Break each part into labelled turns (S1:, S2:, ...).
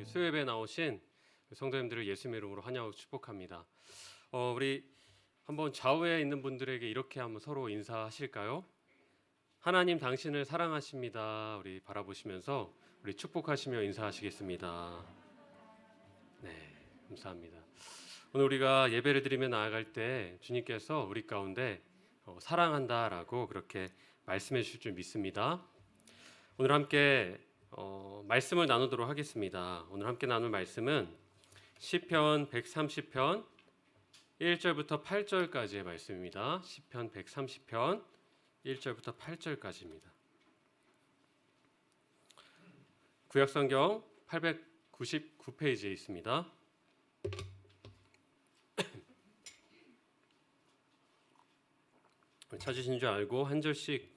S1: 우리 수요예배 나오신 성도님들을 예수님의 이름으로 환영하고 축복합니다. 어, 우리 한번 좌우에 있는 분들에게 이렇게 한번 서로 인사하실까요? 하나님 당신을 사랑하십니다. 우리 바라보시면서 우리 축복하시며 인사하시겠습니다. 네, 감사합니다. 오늘 우리가 예배를 드리며 나아갈 때 주님께서 우리 가운데 어, 사랑한다라고 그렇게 말씀해 주실 줄 믿습니다. 오늘 함께 어, 말씀을 나누도록 하겠습니다. 오늘 함께 나눌 말씀은 시편 130편 1절부터 8절까지의 말씀입니다. 시편 130편 1절부터 8절까지입니다. 구약 성경 899페이지에 있습니다. 찾으신 줄 알고 한 절씩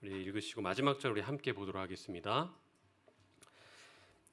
S1: 우리 읽으시고 마지막 절 우리 함께 보도록 하겠습니다.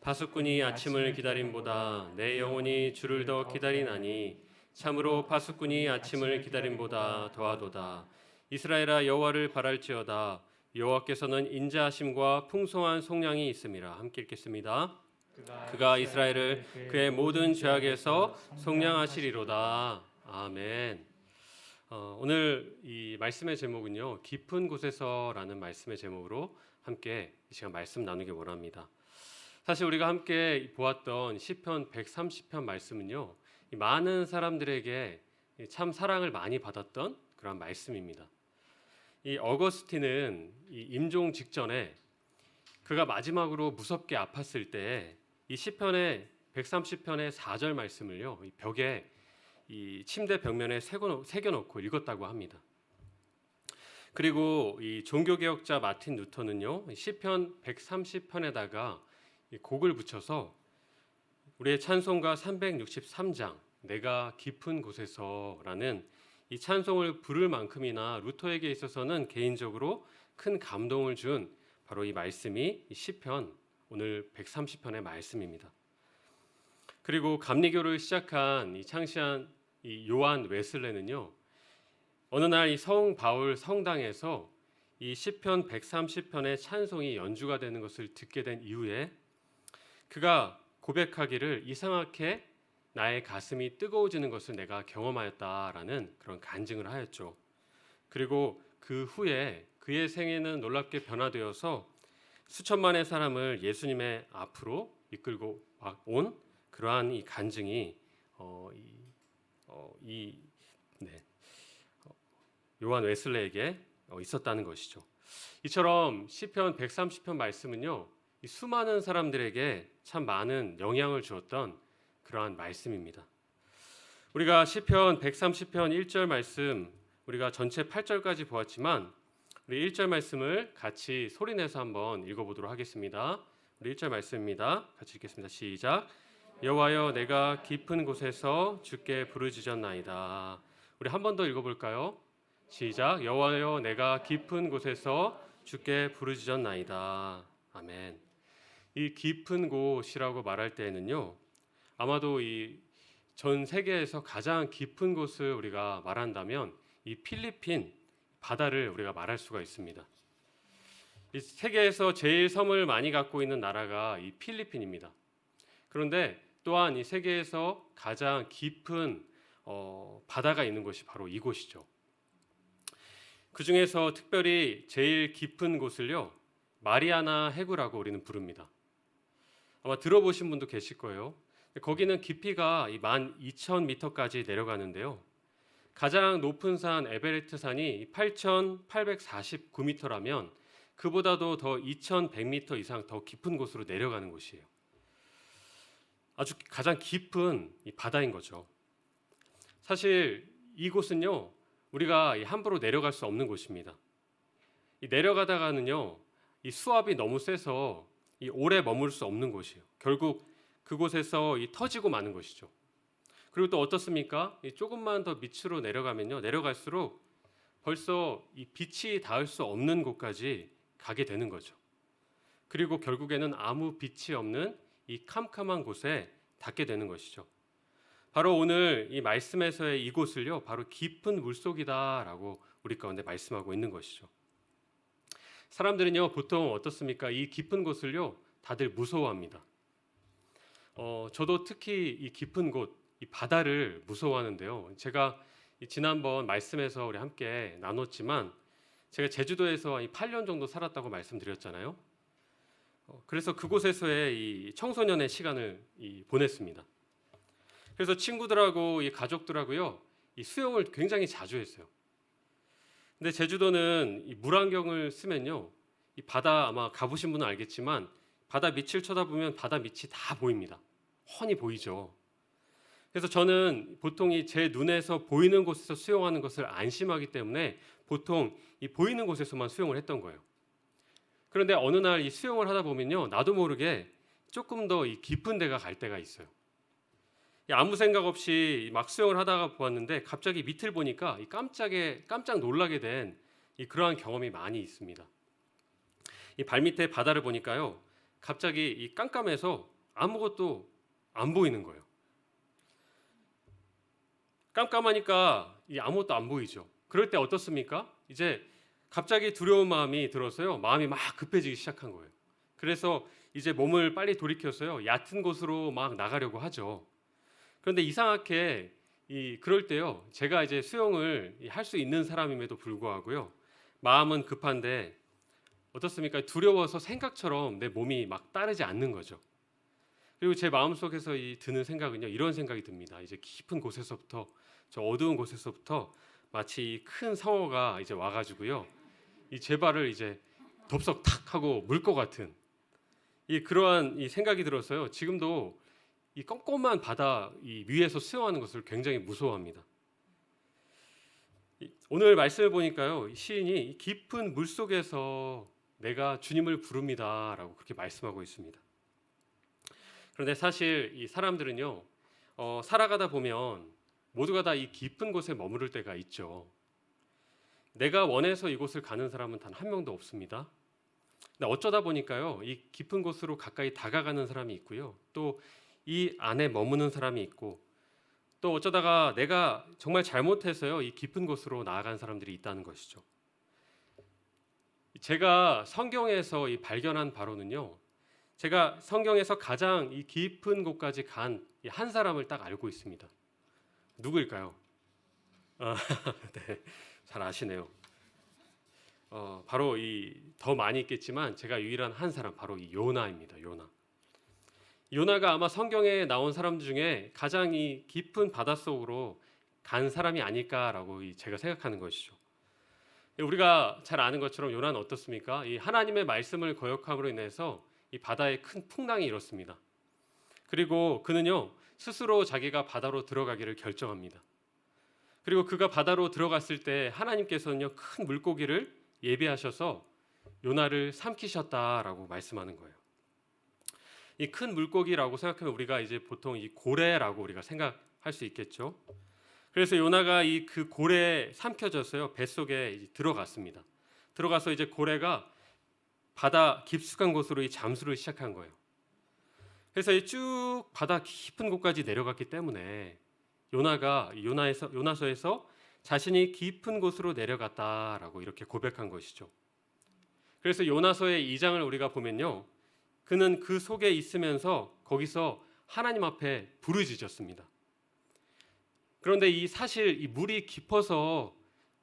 S1: 파수꾼이 아침을 기다림보다 내 영혼이 주를 더 기다리나니 참으로 파수꾼이 아침을 기다림보다 더하도다. 이스라엘아 여호와를 바랄지어다. 여호와께서는 인자하심과 풍성한 속량이 있음이라. 함께 읽겠습니다. 그가 이스라엘을 그의 모든 죄악에서 속량하시리로다. 아멘. 어, 오늘 이 말씀의 제목은요 깊은 곳에서라는 말씀의 제목으로 함께 이 시간 말씀 나누기 원합니다. 사실 우리가 함께 보았던 시편 130편 말씀은요 이 많은 사람들에게 참 사랑을 많이 받았던 그런 말씀입니다. 이 어거스틴은 이 임종 직전에 그가 마지막으로 무섭게 아팠을 때 이 시편의 130편의 4절 말씀을요 이 벽에 이 침대 벽면에 새겨 놓고 읽었다고 합니다. 그리고 이 종교개혁자 마틴 루터는요 시편 130편에다가 곡을 붙여서 우리의 찬송가 363장 내가 깊은 곳에서라는 이 찬송을 부를 만큼이나 루터에게 있어서는 개인적으로 큰 감동을 준 바로 이 말씀이 이 시편 오늘 130편의 말씀입니다. 그리고 감리교를 시작한 이 창시한 이 요한 웨슬레는요. 어느 날 이 성 바울 성당에서 이 시편 130편의 찬송이 연주가 되는 것을 듣게 된 이후에 그가 고백하기를 이상하게 나의 가슴이 뜨거워지는 것을 내가 경험하였다라는 그런 간증을 하였죠. 그리고 그 후에 그의 생애는 놀랍게 변화되어서 수천만의 사람을 예수님의 앞으로 이끌고 온 그러한 이 간증이 어, 이, 어, 이 네. 어, 요한 웨슬레에게 어, 있었다는 것이죠. 이처럼 시편 130편 말씀은요. 이 수많은 사람들에게 참 많은 영향을 주었던 그러한 말씀입니다. 우리가 시편 130편 1절 말씀 우리가 전체 8절까지 보았지만 우리 1절 말씀을 같이 소리내서 한번 읽어보도록 하겠습니다. 우리 1절 말씀입니다. 같이 읽겠습니다. 시작. 여호와여 내가 깊은 곳에서 주께 부르짖었나이다. 우리 한 번 더 읽어볼까요? 시작. 여호와여 내가 깊은 곳에서 주께 부르짖었나이다. 아멘. 이 깊은 곳이라고 말할 때에는요. 아마도 이 전 세계에서 가장 깊은 곳을 우리가 말한다면 이 필리핀 바다를 우리가 말할 수가 있습니다. 이 세계에서 제일 섬을 많이 갖고 있는 나라가 이 필리핀입니다. 그런데 또한 이 세계에서 가장 깊은 어, 바다가 있는 곳이 바로 이곳이죠. 그 중에서 특별히 제일 깊은 곳을요 마리아나 해구라고 우리는 부릅니다. 아마 들어보신 분도 계실 거예요. 거기는 깊이가 12,000m까지 내려가는데요. 가장 높은 산 에베레스트 산이 8,849m라면 그보다도 더 2,100m 이상 더 깊은 곳으로 내려가는 곳이에요. 아주 가장 깊은 바다인 거죠. 사실 이곳은요 우리가 함부로 내려갈 수 없는 곳입니다. 내려가다가는요 이 수압이 너무 세서 오래 머물 수 없는 곳이에요. 결국 그곳에서 터지고 마는 것이죠. 그리고 또 어떻습니까? 이 조금만 더 밑으로 내려가면요. 내려갈수록 벌써 이 빛이 닿을 수 없는 곳까지 가게 되는 거죠. 그리고 결국에는 아무 빛이 없는 이 캄캄한 곳에 닿게 되는 것이죠. 바로 오늘 이 말씀에서의 이곳을요, 바로 깊은 물속이다라고 우리 가운데 말씀하고 있는 것이죠. 사람들은요, 보통 어떻습니까? 이 깊은 곳을요, 다들 무서워합니다. 어, 저도 특히 이 깊은 곳, 이 바다를 무서워하는데요. 제가 이 지난번 말씀에서 우리 함께 나눴지만 제가 제주도에서 이 8년 정도 살았다고 말씀드렸잖아요. 어, 그래서 그곳에서의 이 청소년의 시간을 이 보냈습니다. 그래서 친구들하고 이 가족들하고요 이 수영을 굉장히 자주 했어요. 근데 제주도는 이 물안경을 쓰면요 이 바다 아마 가보신 분은 알겠지만 바다 밑을 쳐다보면 바다 밑이 다 보입니다. 훤히 보이죠. 그래서 저는 보통 이 제 눈에서 보이는 곳에서 수영하는 것을 안심하기 때문에 보통 이 보이는 곳에서만 수영을 했던 거예요. 그런데 어느 날 이 수영을 하다 보면요 나도 모르게 조금 더 이 깊은 데가 갈 때가 있어요. 이 아무 생각 없이 막 수영을 하다가 보았는데 갑자기 밑을 보니까 이 깜짝에 깜짝 놀라게 된이 그러한 경험이 많이 있습니다. 이 발밑에 바다를 보니까요 갑자기 이 깜깜해서 아무것도 안 보이는 거예요. 깜깜하니까 이 아무것도 안 보이죠. 그럴 때 어떻습니까? 이제 갑자기 두려운 마음이 들어서요. 마음이 막 급해지기 시작한 거예요. 그래서 이제 몸을 빨리 돌이켜서요. 얕은 곳으로 막 나가려고 하죠. 그런데 이상하게 이 그럴 때요. 제가 이제 수영을 할 수 있는 사람임에도 불구하고요. 마음은 급한데 어떻습니까? 두려워서 생각처럼 내 몸이 막 따르지 않는 거죠. 그리고 제 마음속에서 이 드는 생각은요. 이런 생각이 듭니다. 이제 깊은 곳에서부터 저 어두운 곳에서부터 마치 큰 상어가 이제 와 가지고요. 이 제 발을 이제 덥석 탁 하고 물 것 같은 이 그러한 이 생각이 들어서요. 지금도 이 껌껌한 바다 이 위에서 수영하는 것을 굉장히 무서워합니다. 이- 오늘 말씀을 보니까요. 시인이 깊은 물 속에서 내가 주님을 부릅니다라고 그렇게 말씀하고 있습니다. 그런데 사실 이 사람들은요. 어, 살아가다 보면 모두가 다 이 깊은 곳에 머무를 때가 있죠. 내가 원해서 이곳을 가는 사람은 단 한 명도 없습니다. 근데 어쩌다 보니까요, 이 깊은 곳으로 가까이 다가가는 사람이 있고요, 또 이 안에 머무는 사람이 있고, 또 어쩌다가 내가 정말 잘못해서요, 이 깊은 곳으로 나아간 사람들이 있다는 것이죠. 제가 성경에서 이 발견한 바로는요, 제가 성경에서 가장 이 깊은 곳까지 간 한 사람을 딱 알고 있습니다. 누구일까요? 아, 네, 잘 아시네요. 어, 바로 이 더 많이 있겠지만 제가 유일한 한 사람 바로 이 요나입니다. 요나. 요나가 아마 성경에 나온 사람 중에 가장 이 깊은 바닷속으로 간 사람이 아닐까라고 이 제가 생각하는 것이죠. 우리가 잘 아는 것처럼 요나는 어떻습니까? 이 하나님의 말씀을 거역함으로 인해서 이 바다에 큰 풍랑이 일었습니다. 그리고 그는요 스스로 자기가 바다로 들어가기를 결정합니다. 그리고 그가 바다로 들어갔을 때 하나님께서는요 큰 물고기를 예비하셔서 요나를 삼키셨다라고 말씀하는 거예요. 이 큰 물고기라고 생각하면 우리가 이제 보통 이 고래라고 우리가 생각할 수 있겠죠. 그래서 요나가 이 그 고래에 삼켜져서요 뱃속에 들어갔습니다. 들어가서 이제 고래가 바다 깊숙한 곳으로 이 잠수를 시작한 거예요. 그래서 이 쭉 바다 깊은 곳까지 내려갔기 때문에 요나가 요나에서 요나서에서 자신이 깊은 곳으로 내려갔다라고 이렇게 고백한 것이죠. 그래서 요나서의 2장을 우리가 보면요. 그는 그 속에 있으면서 거기서 하나님 앞에 부르짖었습니다. 그런데 이 사실 이 물이 깊어서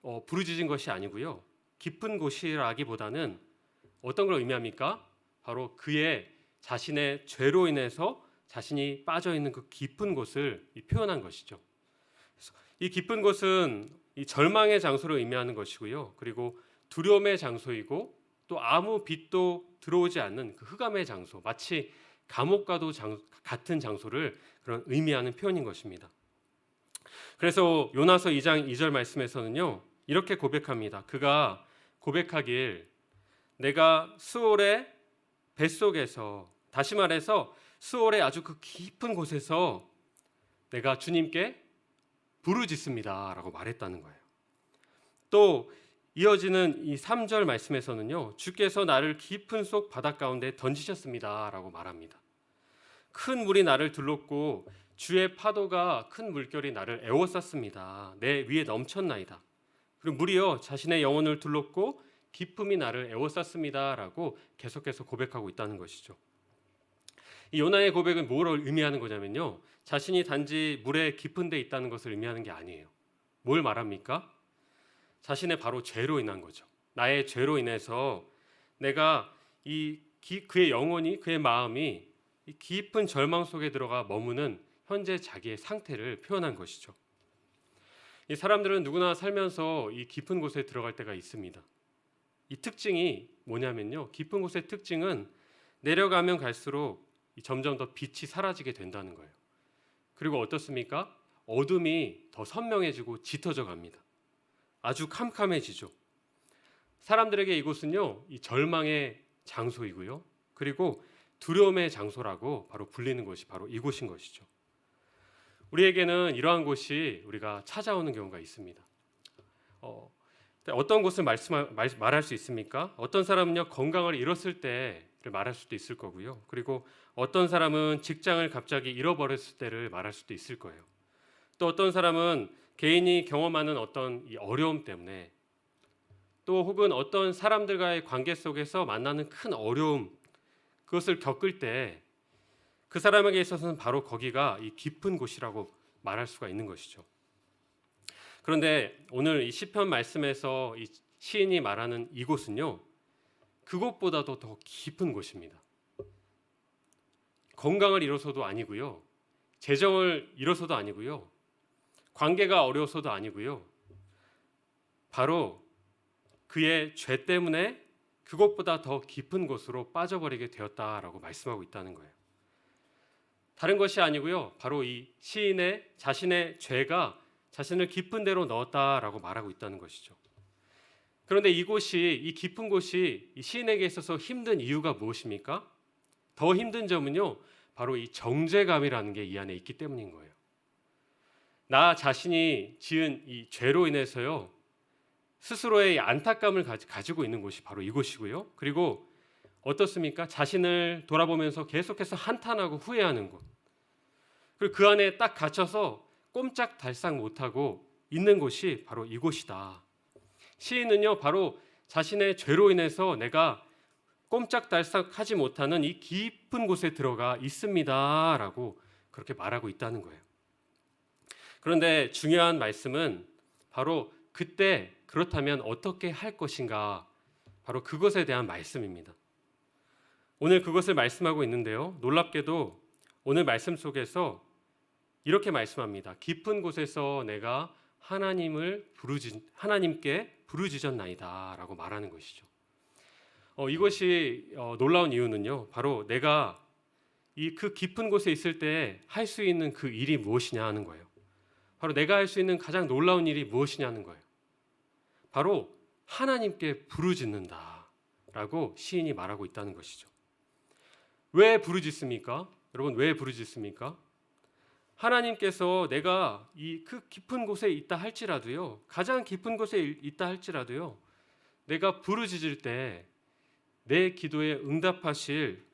S1: 어, 부르짖은 것이 아니고요. 깊은 곳이라기보다는 어떤 걸 의미합니까? 바로 그의 자신의 죄로 인해서 자신이 빠져 있는 그 깊은 곳을 이 표현한 것이죠. 이 깊은 곳은 이 절망의 장소를 의미하는 것이고요. 그리고 두려움의 장소이고 또 아무 빛도 들어오지 않는 그 흑암의 장소, 마치 감옥과도 장, 같은 장소를 그런 의미하는 표현인 것입니다. 그래서 요나서 2장 2절 말씀에서는요. 이렇게 고백합니다. 그가 고백하길 내가 수올의 뱃속에서 다시 말해서 수월의 아주 그 깊은 곳에서 내가 주님께 부르짖습니다라고 말했다는 거예요. 또 이어지는 이 3절 말씀에서는요. 주께서 나를 깊은 속 바닷 가운데 던지셨습니다라고 말합니다. 큰 물이 나를 둘렀고 주의 파도가 큰 물결이 나를 애워쌌습니다. 내 위에 넘쳤나이다. 그리고 물이요 자신의 영혼을 둘렀고 기쁨이 나를 애워쌌습니다라고 계속해서 고백하고 있다는 것이죠. 이 요나의 고백은 뭘 의미하는 거냐면요. 자신이 단지 물에 깊은 데 있다는 것을 의미하는 게 아니에요. 뭘 말합니까? 자신의 바로 죄로 인한 거죠. 나의 죄로 인해서 내가 이 기, 그의 영혼이 그의 마음이 이 깊은 절망 속에 들어가 머무는 현재 자기의 상태를 표현한 것이죠. 이 사람들은 누구나 살면서 이 깊은 곳에 들어갈 때가 있습니다. 이 특징이 뭐냐면요. 깊은 곳의 특징은 내려가면 갈수록 이 점점 더 빛이 사라지게 된다는 거예요. 그리고 어떻습니까? 어둠이 더 선명해지고 짙어져 갑니다. 아주 캄캄해지죠. 사람들에게 이곳은요, 이 절망의 장소이고요. 그리고 두려움의 장소라고 바로 불리는 것이 바로 이곳인 것이죠. 우리에게는 이러한 곳이 우리가 찾아오는 경우가 있습니다. 어, 어떤 곳을 말씀 말 할 수 있습니까? 어떤 사람은요 건강을 잃었을 때를 말할 수도 있을 거고요. 그리고 어떤 사람은 직장을 갑자기 잃어버렸을 때를 말할 수도 있을 거예요. 또 어떤 사람은 개인이 경험하는 어떤 이 어려움 때문에 또 혹은 어떤 사람들과의 관계 속에서 만나는 큰 어려움 그것을 겪을 때 그 사람에게 있어서는 바로 거기가 이 깊은 곳이라고 말할 수가 있는 것이죠. 그런데 오늘 이 시편 말씀에서 이 시인이 말하는 이곳은요. 그곳보다도 더 깊은 곳입니다. 건강을 잃어서도 아니고요. 재정을 잃어서도 아니고요. 관계가 어려워서도 아니고요. 바로 그의 죄 때문에 그것보다 더 깊은 곳으로 빠져버리게 되었다라고 말씀하고 있다는 거예요. 다른 것이 아니고요. 바로 이 시인의 자신의 죄가 자신을 깊은 데로 넣었다라고 말하고 있다는 것이죠. 그런데 이곳이 이 깊은 곳이 이 시인에게 있어서 힘든 이유가 무엇입니까? 더 힘든 점은요. 바로 이 정죄감이라는 게 이 안에 있기 때문인 거예요. 나 자신이 지은 이 죄로 인해서요. 스스로의 안타감을 가지고 있는 곳이 바로 이곳이고요. 그리고 어떻습니까? 자신을 돌아보면서 계속해서 한탄하고 후회하는 곳. 그리고 그 안에 딱 갇혀서 꼼짝 달싹 못하고 있는 곳이 바로 이곳이다. 시인은요, 바로 자신의 죄로 인해서 내가 꼼짝달싹 하지 못하는 이 깊은 곳에 들어가 있습니다라고 그렇게 말하고 있다는 거예요. 그런데 중요한 말씀은 바로 그때 그렇다면 어떻게 할 것인가 바로 그것에 대한 말씀입니다. 오늘 그것을 말씀하고 있는데요. 놀랍게도 오늘 말씀 속에서 이렇게 말씀합니다. 깊은 곳에서 내가 하나님을 부르지 하나님께 부르짖었나이다라고 말하는 것이죠. 어, 이것이 어, 놀라운 이유는요. 바로 내가 이 그 깊은 곳에 있을 때 할 수 있는 그 일이 무엇이냐 하는 거예요. 바로 내가 할 수 있는 가장 놀라운 일이 무엇이냐는 거예요. 바로 하나님께 부르짖는다라고 시인이 말하고 있다는 것이죠. 왜 부르짖습니까? 여러분 왜 부르짖습니까? 하나님께서 내가 이 그 깊은 곳에 있다 할지라도요. 가장 깊은 곳에 있다 할지라도요. 내가 부르짖을 때 내 기도에 응답하실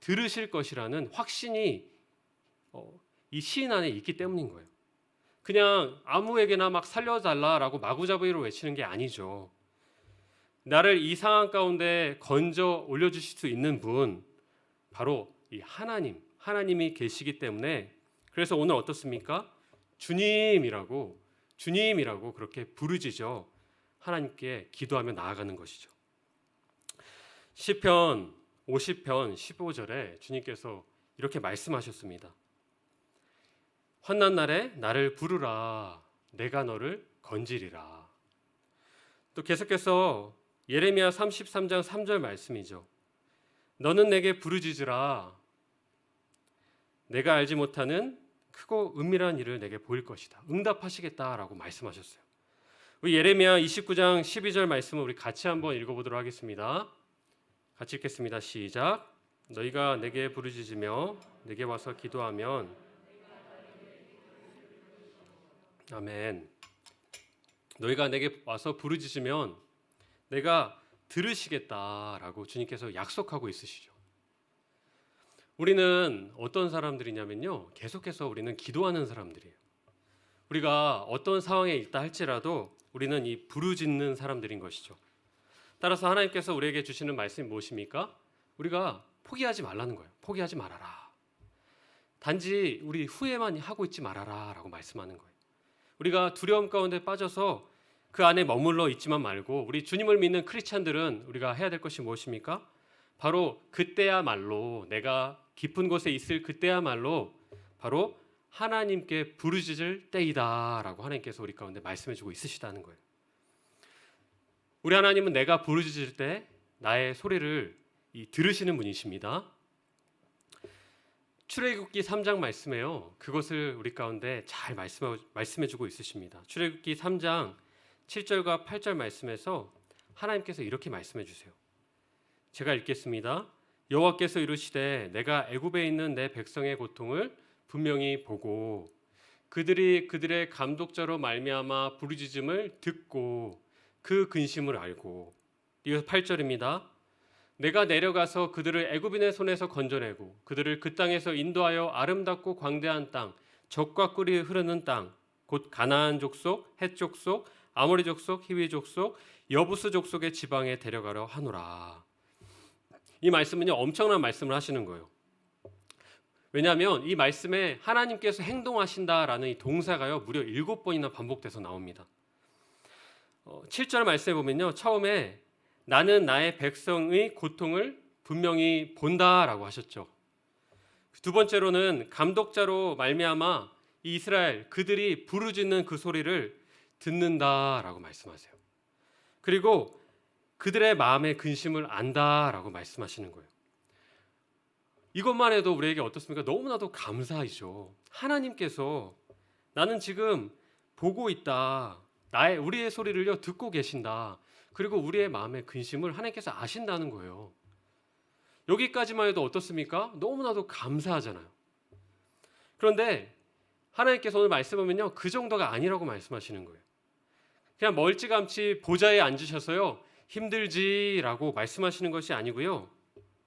S1: 들으실 것이라는 확신이 어, 이 시인 안에 있기 때문인 거예요. 그냥 아무에게나 막 살려달라라고 마구잡이로 외치는 게 아니죠. 나를 이 상황 가운데 건져 올려주실 수 있는 분, 바로 이 하나님, 하나님이 계시기 때문에 그래서 오늘 어떻습니까? 주님이라고, 주님이라고 그렇게 부르짖어 하나님께 기도하며 나아가는 것이죠. 시편 50편 15절에 주님께서 이렇게 말씀하셨습니다. 환난 날에 나를 부르라 내가 너를 건지리라. 또 계속해서 예레미야 33장 3절 말씀이죠. 너는 내게 부르짖으라 내가 알지 못하는 크고 은밀한 일을 내게 보일 것이다. 응답하시겠다라고 말씀하셨어요. 우리 예레미야 29장 12절 말씀을 우리 같이 한번 읽어보도록 하겠습니다. 같이 읽겠습니다. 시작. 너희가 내게 부르짖으며 내게 와서 기도하면 아멘. 너희가 내게 와서 부르짖으면 내가 들으시겠다라고 주님께서 약속하고 있으시죠. 우리는 어떤 사람들이냐면요. 계속해서 우리는 기도하는 사람들이에요. 우리가 어떤 상황에 있다 할지라도 우리는 이 부르짖는 사람들인 것이죠. 따라서 하나님께서 우리에게 주시는 말씀이 무엇입니까? 우리가 포기하지 말라는 거예요. 포기하지 말아라. 단지 우리 후회만 하고 있지 말아라라고 말씀하는 거예요. 우리가 두려움 가운데 빠져서 그 안에 머물러 있지만 말고 우리 주님을 믿는 크리스찬들은 우리가 해야 될 것이 무엇입니까? 바로 그때야말로 내가 깊은 곳에 있을 그때야말로 바로 하나님께 부르짖을 때이다라고 하나님께서 우리 가운데 말씀해 주고 있으시다는 거예요. 우리 하나님은 내가 부르짖을 때 나의 소리를 이 들으시는 분이십니다. 출애굽기 3장 말씀에요. 그것을 우리 가운데 잘 말씀해, 주고 있으십니다. 출애굽기 3장 7절과 8절 말씀에서 하나님께서 이렇게 말씀해 주세요. 제가 읽겠습니다. 여호와께서 이르시되 내가 애굽에 있는 내 백성의 고통을 분명히 보고 그들이 그들의 감독자로 말미암아 부르짖음을 듣고 그 근심을 알고 이어서 8절입니다. 내가 내려가서 그들을 애굽인의 손에서 건져내고 그들을 그 땅에서 인도하여 아름답고 광대한 땅 적과 꿀이 흐르는 땅 곧 가나안 족속, 헷 족속, 아모리 족속, 히위 족속, 여부스 족속의 지방에 데려가려 하노라. 이 말씀은요 엄청난 말씀을 하시는 거예요. 왜냐하면 이 말씀에 하나님께서 행동하신다라는 이 동사가요 무려 일곱 번이나 반복돼서 나옵니다. 어, 7절 말씀에 보면요 처음에 나는 나의 백성의 고통을 분명히 본다라고 하셨죠. 두 번째로는 감독자로 말미암아 이 이스라엘 그들이 부르짖는 그 소리를 듣는다라고 말씀하세요. 그리고 그들의 마음의 근심을 안다라고 말씀하시는 거예요. 이것만 해도 우리에게 어떻습니까? 너무나도 감사이죠. 하나님께서 나는 지금 보고 있다. 나의 우리의 소리를요 듣고 계신다. 그리고 우리의 마음의 근심을 하나님께서 아신다는 거예요. 여기까지만 해도 어떻습니까? 너무나도 감사하잖아요. 그런데 하나님께서 오늘 말씀하면요 그 정도가 아니라고 말씀하시는 거예요. 그냥 멀찌감치 보좌에 앉으셔서요 힘들지라고 말씀하시는 것이 아니고요.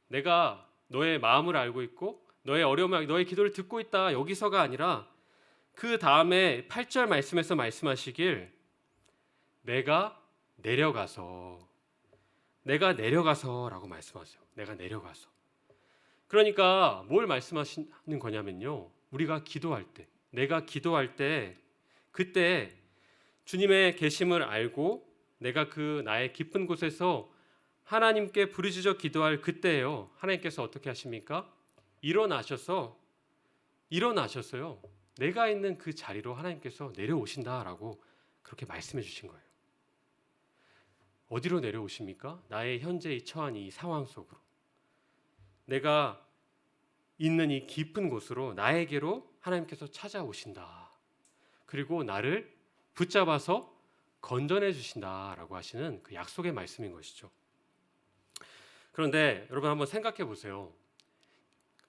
S1: 내가 너의 마음을 알고 있고 너의 어려움을 너의 기도를 듣고 있다 여기서가 아니라 그 다음에 8절 말씀에서 말씀하시길 내가 내려가서 내가 내려가서라고 말씀하세요. 내가 내려가서. 그러니까 뭘 말씀하시는 거냐면요. 우리가 기도할 때, 내가 기도할 때 그때 주님의 계심을 알고 내가 그 나의 깊은 곳에서 하나님께 부르짖어 기도할 그때예요. 하나님께서 어떻게 하십니까? 일어나셔서 일어나셨어요. 내가 있는 그 자리로 하나님께서 내려오신다라고 그렇게 말씀해 주신 거예요. 어디로 내려오십니까? 나의 현재의 처한 이 상황 속으로. 내가 있는 이 깊은 곳으로 나에게로 하나님께서 찾아오신다. 그리고 나를 붙잡아서 건져내 주신다라고 하시는 그 약속의 말씀인 것이죠. 그런데 여러분 한번 생각해 보세요.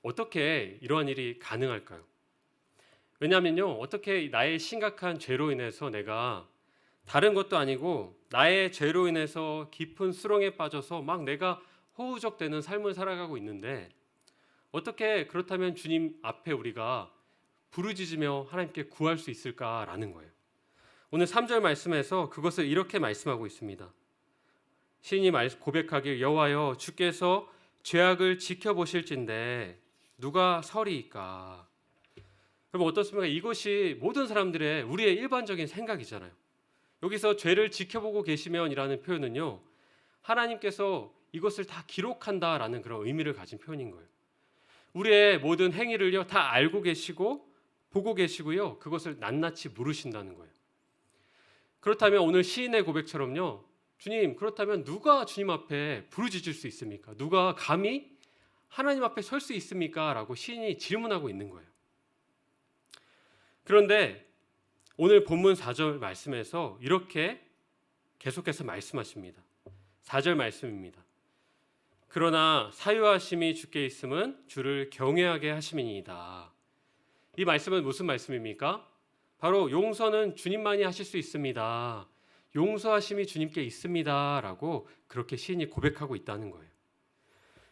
S1: 어떻게 이러한 일이 가능할까요? 왜냐하면요, 어떻게 나의 심각한 죄로 인해서 내가 다른 것도 아니고 나의 죄로 인해서 깊은 수렁에 빠져서 막 내가 허우적대는 삶을 살아가고 있는데 어떻게 그렇다면 주님 앞에 우리가 부르짖으며 하나님께 구할 수 있을까라는 거예요. 오늘 3절 말씀에서 그것을 이렇게 말씀하고 있습니다. 시인이 고백하길 여호와여 주께서 죄악을 지켜보실진데 누가 서리이까? 여러분 어떻습니까? 이것이 모든 사람들의 우리의 일반적인 생각이잖아요. 여기서 죄를 지켜보고 계시면이라는 표현은요. 하나님께서 이것을 다 기록한다라는 그런 의미를 가진 표현인 거예요. 우리의 모든 행위를요 다 알고 계시고 보고 계시고요. 그것을 낱낱이 물으신다는 거예요. 그렇다면 오늘 시인의 고백처럼요. 주님, 그렇다면 누가 주님 앞에 부르짖을 수 있습니까? 누가 감히 하나님 앞에 설 수 있습니까? 라고 시인이 질문하고 있는 거예요. 그런데 오늘 본문 4절 말씀에서 이렇게 계속해서 말씀하십니다. 4절 말씀입니다. 그러나 사유하심이 주께 있음은 주를 경외하게 하심이니이다. 이 말씀은 무슨 말씀입니까? 바로 용서는 주님만이 하실 수 있습니다. 용서하심이 주님께 있습니다라고 그렇게 시인이 고백하고 있다는 거예요.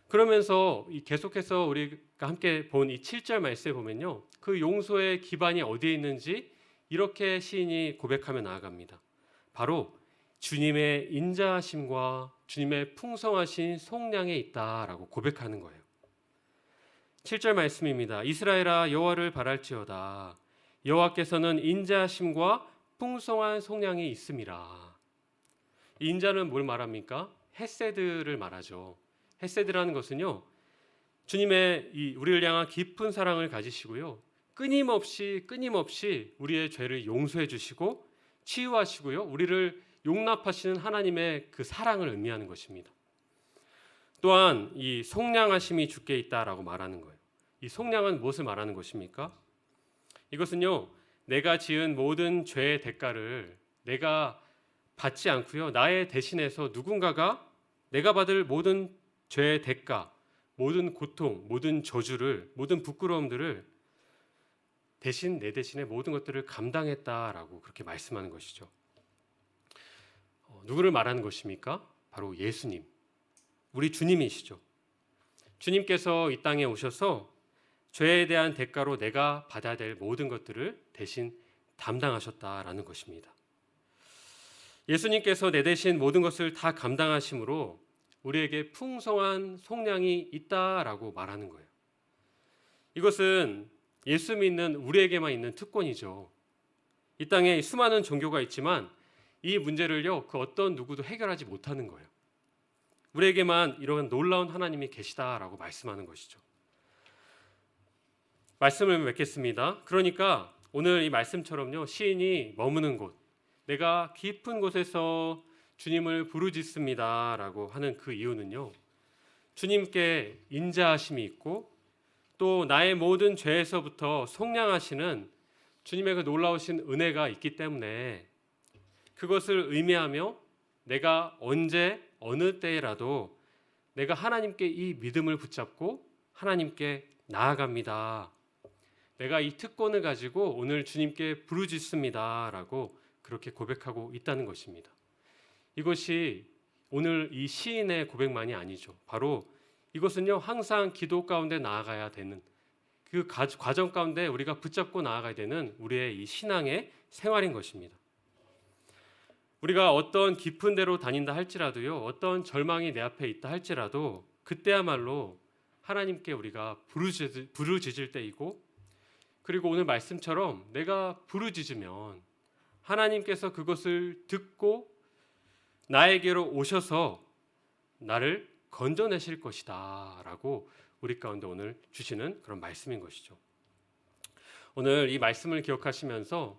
S1: 그러면서 이 계속해서 우리가 함께 본 이 7절 말씀에 보면요. 그 용서의 기반이 어디에 있는지 이렇게 시인이 고백하며 나아갑니다. 바로 주님의 인자하심과 주님의 풍성하신 속량에 있다라고 고백하는 거예요. 7절 말씀입니다. 이스라엘아 여호와를 바랄지어다. 여호와께서는 인자하심과 풍성한 속량이 있음이라. 이 인자는 뭘 말합니까? 헤세드를 말하죠. 헤세드라는 것은요. 주님의 이 우리를 향한 깊은 사랑을 가지시고요. 끊임없이 끊임없이 우리의 죄를 용서해 주시고 치유하시고요. 우리를 용납하시는 하나님의 그 사랑을 의미하는 것입니다. 또한 이 속량하심이 주께 있다라고 말하는 거예요. 이 속량은 무엇을 말하는 것입니까? 이것은요. 내가 지은 모든 죄의 대가를 내가 받지 않고요. 나의 대신해서 누군가가 내가 받을 모든 죄의 대가, 모든 고통, 모든 저주를, 모든 부끄러움들을 대신 내 대신에 모든 것들을 감당했다라고 그렇게 말씀하는 것이죠. 어, 누구를 말하는 것입니까? 바로 예수님. 우리 주님이시죠. 주님께서 이 땅에 오셔서 죄에 대한 대가로 내가 받아야 될 모든 것들을 대신 담당하셨다라는 것입니다. 예수님께서 내 대신 모든 것을 다 감당하심으로 우리에게 풍성한 속량이 있다라고 말하는 거예요. 이것은 예수 믿는 우리에게만 있는 특권이죠. 이 땅에 수많은 종교가 있지만 이 문제를요 그 어떤 누구도 해결하지 못하는 거예요. 우리에게만 이런 놀라운 하나님이 계시다라고 말씀하는 것이죠. 말씀을 맺겠습니다. 그러니까 오늘 이 말씀처럼요 시인이 머무는 곳, 내가 깊은 곳에서 주님을 부르짖습니다라고 하는 그 이유는요 주님께 인자하심이 있고 또 나의 모든 죄에서부터 속량하시는 주님의 그 놀라우신 은혜가 있기 때문에 그것을 의미하며 내가 언제 어느 때라도 내가 하나님께 이 믿음을 붙잡고 하나님께 나아갑니다. 내가 이 특권을 가지고 오늘 주님께 부르짖습니다라고 그렇게 고백하고 있다는 것입니다. 이것이 오늘 이 시인의 고백만이 아니죠. 바로 이것은요 항상 기도 가운데 나아가야 되는 그 과정 가운데 우리가 붙잡고 나아가야 되는 우리의 이 신앙의 생활인 것입니다. 우리가 어떤 깊은 데로 다닌다 할지라도요 어떤 절망이 내 앞에 있다 할지라도 그때야말로 하나님께 우리가 부르짖을, 부르짖을 때이고 그리고 오늘 말씀처럼 내가 부르짖으면 하나님께서 그것을 듣고 나에게로 오셔서 나를 건져내실 것이다 라고 우리 가운데 오늘 주시는 그런 말씀인 것이죠. 오늘 이 말씀을 기억하시면서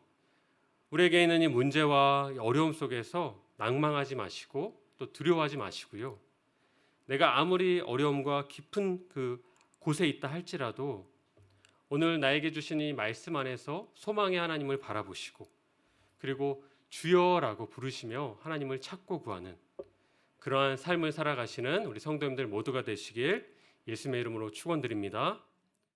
S1: 우리에게 있는 이 문제와 어려움 속에서 낭망하지 마시고 또 두려워하지 마시고요. 내가 아무리 어려움과 깊은 그 곳에 있다 할지라도 오늘 나에게 주신 이 말씀 안에서 소망의 하나님을 바라보시고 그리고 주여라고 부르시며 하나님을 찾고 구하는 그러한 삶을 살아가시는 우리 성도님들 모두가 되시길 예수님의 이름으로 축원드립니다.